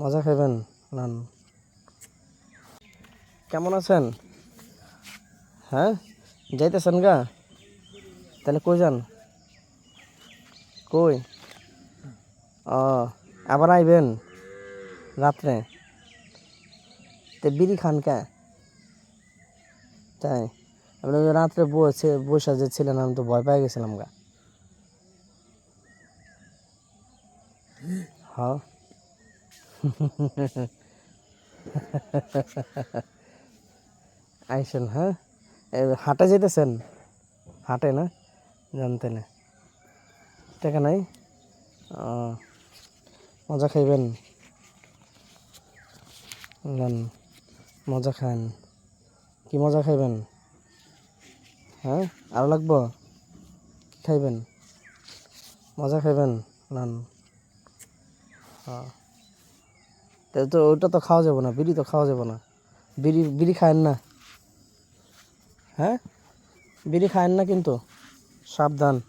মজা খাইবেন, নান। কেমন আছেন? হ্যাঁ? যাইতেছেন গা? তাহলে কই যান? কই? ও, আবার আইবেন? রাত্রে? তে বিড়ি খান কে? তাই? আপনি রাত্রে বসে বসে যে ছিলেন, আমি তো ভয় পেয়ে গেছিলাম গা। হ্যাঁ? আইসেন হ্যাঁ? হাটে যেতেছেন? হাটে না? জানতে না। টাকা নাই? মজা খাইবেন? নেন, মজা খান। কি মজা খাইবেন? হ্যাঁ? লাগবো? কি খাইবেন? মজা খাইবেন? নেন। হ্যাঁ তাহলে তো ওটা তো খাওয়া যাবে না, বিড়ি তো খাওয়া যাবে না। বিড়ি বিড়ি খায়েন না। হ্যাঁ? বিড়ি খায়েন না কিন্তু। সাবধান।